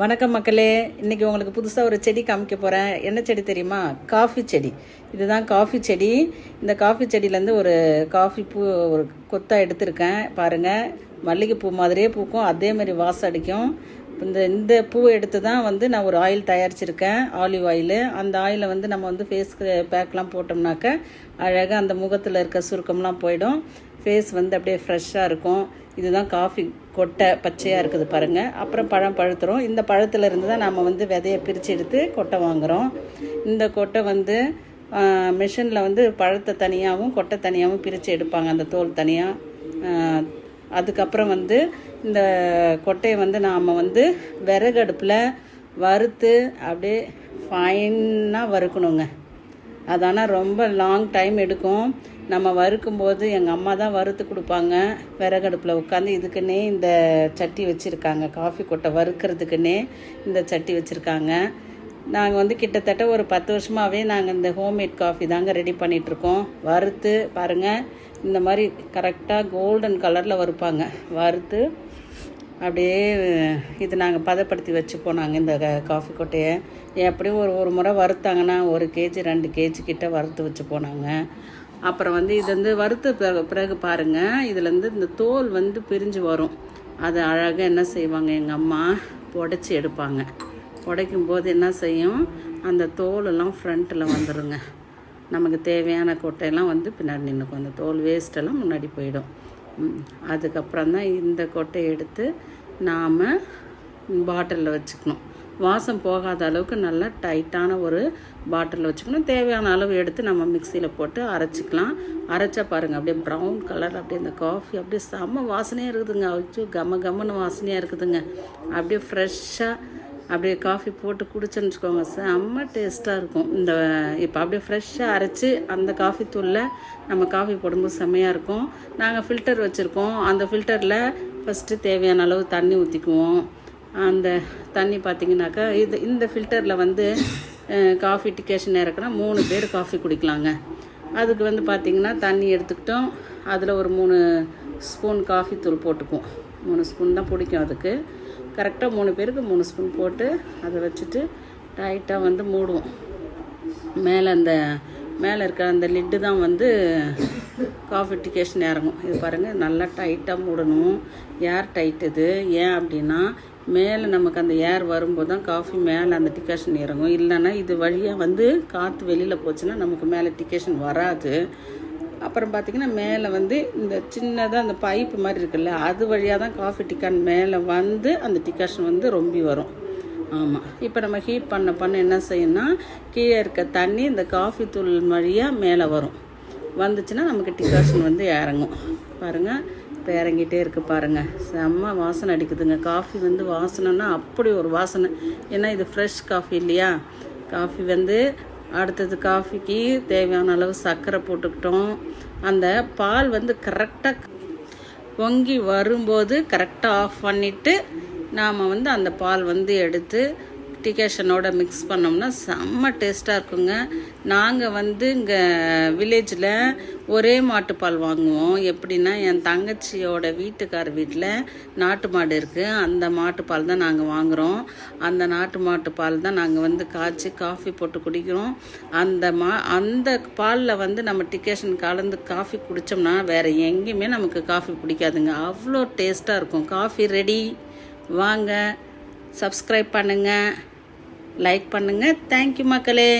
வணக்கம் மக்களே. இன்னைக்கு உங்களுக்கு புதுசாக ஒரு செடி காமிக்க போகிறேன் என்ன செடி தெரியுமா? காஃபி செடி. இதுதான் காஃபி செடி. இந்த காஃபி செடியிலேருந்து ஒரு காஃபி பூ ஒரு கொத்தாக எடுத்திருக்கேன். பாருங்கள் மல்லிகைப்பூ மாதிரியே பூக்கும். அதே மாதிரி வாசம் அடிக்கும். இந்த இந்த பூவை எடுத்து தான் வந்து நான் ஒரு ஆயில் தயாரிச்சிருக்கேன். Olive oil. அந்த ஆயிலை வந்து நம்ம வந்து ஃபேஸ்க்கு பேக்லாம் போட்டோம்னாக்க அழகாக அந்த முகத்தில் இருக்க சுருக்கம்லாம் போயிடும். ஃபேஸ் வந்து அப்படியே ஃப்ரெஷ்ஷாக இருக்கும். இதுதான் காஃபி கொட்டை பச்சையாக இருக்குது பாருங்கள் அப்புறம் பழம் பழுத்துறோம் இந்த பழத்தில் இருந்து தான் நம்ம வந்து விதையை பிரித்து எடுத்து கொட்டை வாங்குகிறோம் இந்த கொட்டை வந்து மிஷினில் வந்து பழத்தை தனியாகவும் கொட்டை தனியாகவும் பிரித்து எடுப்பாங்க. அந்த தோல் தனியாக அதுக்கப்புறம் வந்து இந்த கொட்டையை வந்து நாம் வந்து விறகு அடுப்பில் வறுத்து அப்படியே ஃபைனாக வறுக்கணுங்க. அதனால் ரொம்ப லாங் டைம் எடுக்கும். நம்ம வறுக்கும்போது எங்கள் அம்மா தான் வறுத்து கொடுப்பாங்க. விறகடுப்பில் உட்காந்து இதுக்குன்னே இந்த சட்டி வச்சுருக்காங்க. காஃபி கொட்டை வறுக்கிறதுக்குன்னே இந்த சட்டி வச்சுருக்காங்க. நாங்கள் வந்து கிட்டத்தட்ட ஒரு பத்து வருஷமாகவே நாங்கள் இந்த ஹோம்மேட் காஃபி தாங்க ரெடி பண்ணிகிட்ருக்கோம் வறுத்து பாருங்கள் இந்த மாதிரி கரெக்டாக கோல்டன் கலரில் வறுப்பாங்க. வறுத்து அப்படியே இது நாங்கள் பதப்படுத்தி வச்சுப்போம் நாங்கள் இந்த க- காஃபி கொட்டையை. எப்படியும் ஒரு ஒரு முறை வறுத்தாங்கன்னா ஒரு கேஜி ரெண்டு கேஜி கிட்ட வறுத்து வச்சு போனாங்க அப்புறம் வந்து இது வந்து வறுத்த பிறகு பிறகு பாருங்கள் இதுலேருந்து இந்த தோல் வந்து பிரிஞ்சு வரும். அது அழகாக என்ன செய்வாங்க எங்கள் அம்மா உடைச்சி எடுப்பாங்க. உடைக்கும் போது என்ன செய்யும்? அந்த தோலெல்லாம் ஃப்ரண்ட்டில் வந்துடுங்க நமக்கு தேவையான கொட்டையெல்லாம் வந்து பின்னாடி நின்றுக்கும் அந்த தோல் வேஸ்ட்டெல்லாம் முன்னாடி போயிடும். அதுக்கப்புறம் தான் இந்த கொட்டையை எடுத்து நாம் பாட்டிலில் வச்சுக்கணும். வாசம் போகாத அளவுக்கு நல்லா டைட்டான ஒரு பாட்டிலில் வச்சுக்கணும். தேவையான அளவு எடுத்து நம்ம மிக்சியில் போட்டு அரைச்சிக்கலாம். அரைச்சா பாருங்கள் அப்படியே ப்ரௌன் கலர் அப்படியே இந்த காஃபி அப்படியே செம்ம வாசனையாக இருக்குதுங்க. அச்சோ கம கமன்னு வாசனையாக இருக்குதுங்க. அப்படியே ஃப்ரெஷ்ஷாக அப்படியே காஃபி போட்டு குடிச்சோன்னு வச்சுக்கோங்க செம்ம டேஸ்ட்டாக இருக்கும். இந்த இப்போ அப்படியே ஃப்ரெஷ்ஷாக அரைச்சி அந்த காஃபி தூளில் நம்ம காஃபி போடும்போது செம்மையாக இருக்கும். நாங்கள் ஃபில்டர் வச்சுருக்கோம். அந்த ஃபில்டரில் ஃபஸ்ட்டு தேவையான அளவு தண்ணி ஊற்றிக்குவோம் அந்த தண்ணி பார்த்தீங்கன்னாக்கா இது இந்த ஃபில்டரில் வந்து காஃபி டிகேஷன் இறக்குனா மூணு பேர் காஃபி குடிக்கலாங்க. அதுக்கு வந்து பார்த்திங்கன்னா தண்ணி எடுத்துக்கிட்டோம். அதில் ஒரு மூணு ஸ்பூன் காஃபி தூள் போட்டுக்குவோம். மூணு ஸ்பூன் தான் பிடிக்கும் அதுக்கு. கரெக்டாக மூணு பேருக்கு மூணு ஸ்பூன் போட்டு அதை வச்சுட்டு டைட்டாக வந்து மூடுவோம். மேலே அந்த மேலே இருக்க அந்த லிட்டு தான் வந்து காஃபி டிகேஷன் இறங்கும் இது பாருங்கள் நல்லா டைட்டாக மூடணும். ஏர் டைட் இது. ஏன் அப்படின்னா மேலே நமக்கு அந்த ஏர் வரும்போது தான் காஃபி மேலே அந்த டிகேஷன் இறங்கும். இல்லைன்னா இது வழியாக வந்து காற்று வெளியில் போச்சுன்னா நமக்கு மேலே டிகேஷன் வராது. அப்புறம் பார்த்திங்கன்னா மேலே வந்து இந்த சின்னதாக அந்த பைப்பு மாதிரி இருக்குல்ல அது வழியாக தான் காஃபி டிக்கான் மேலே வந்து அந்த டிகாஷன் வந்து ரொம்பி வரும். ஆமாம் இப்போ நம்ம ஹீட் பண்ண பண்ண என்ன செய்யணும்னா கீழே இருக்க தண்ணி இந்த காஃபி தூள் வழியாக மேலே வரும். வந்துச்சுன்னா நமக்கு டிகாஷன் வந்து இறங்கும். பாருங்கள் இப்போ இறங்கிட்டே இருக்கு பாருங்கள் செம்ம வாசனை அடிக்குதுங்க. காஃபி வந்து வாசனைன்னா அப்படி ஒரு வாசனை. ஏன்னா இது ஃப்ரெஷ் காஃபி இல்லையா? காஃபி வந்து அடுத்தது காஃபிக்கு தேவையான அளவு சர்க்கரை போட்டுக்கிட்டோம். அந்த பால் வந்து கரெக்டாக பொங்கி வரும்போது கரெக்டாக ஆஃப் பண்ணிவிட்டு நாம் வந்து அந்த பால் வந்து எடுத்து டிகேஷனோட மிக்ஸ் பண்ணோம்னா செம்ம டேஸ்ட்டாக இருக்குங்க. நாங்கள் வந்து இங்கே வில்லேஜில் ஒரே மாட்டுப்பால் வாங்குவோம். எப்படின்னா என் தங்கச்சியோட வீட்டுக்கார் வீட்டில் நாட்டு மாடு இருக்குது அந்த மாட்டுப்பால் தான் நாங்கள் வாங்குகிறோம் அந்த நாட்டு மாட்டுப்பால் தான் நாங்கள் வந்து காய்ச்சி காஃபி போட்டு குடிக்கிறோம். அந்த மா அந்த பாலில் வந்து நம்ம டிக்கேஷன் கலந்து காஃபி குடித்தோம்னா வேறு எங்கேயுமே நமக்கு காஃபி பிடிக்காதுங்க. அவ்வளோ டேஸ்ட்டாக இருக்கும். காஃபி ரெடி வாங்க. சப்ஸ்கிரைப் பண்ணுங்கள் லைக் பண்ணுங்கள் தேங்க்யூ மக்களே.